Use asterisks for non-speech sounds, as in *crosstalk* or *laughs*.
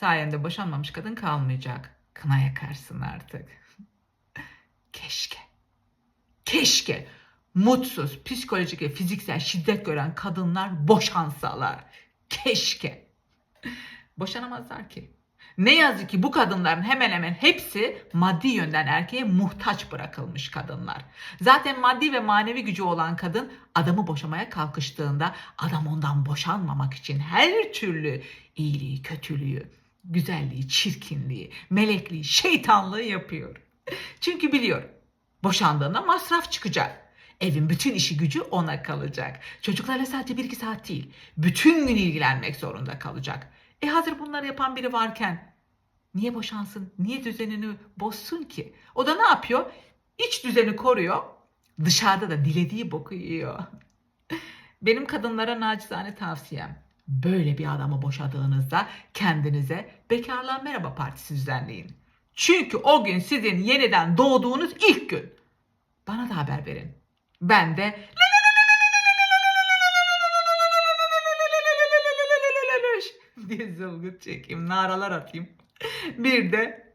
Sayende boşanmamış kadın kalmayacak. Kına yakarsın artık. *laughs* Keşke. Keşke mutsuz, psikolojik ve fiziksel şiddet gören kadınlar boşansalar. Keşke. Boşanamazlar ki. Ne yazık ki bu kadınların hemen hemen hepsi maddi yönden erkeğe muhtaç bırakılmış kadınlar. Zaten maddi ve manevi gücü olan kadın adamı boşamaya kalkıştığında adam ondan boşanmamak için her türlü iyiliği, kötülüğü, güzelliği, çirkinliği, melekliği, şeytanlığı yapıyor. Çünkü biliyor boşandığında masraf çıkacak. Evin bütün işi gücü ona kalacak. Çocuklarla sadece bir iki saat değil, bütün gün ilgilenmek zorunda kalacak. E hazır bunları yapan biri varken niye boşansın, niye düzenini bozsun ki? O da ne yapıyor? İç düzeni koruyor, dışarıda da dilediği boku yiyor. Benim kadınlara nacizane tavsiyem. Böyle bir adamı boşadığınızda kendinize bekarlığa merhaba partisi düzenleyin. Çünkü o gün sizin yeniden doğduğunuz ilk gün. Bana da haber verin. Ben de *laughs* diye zılgıt çekeyim, naralar atayım. Bir de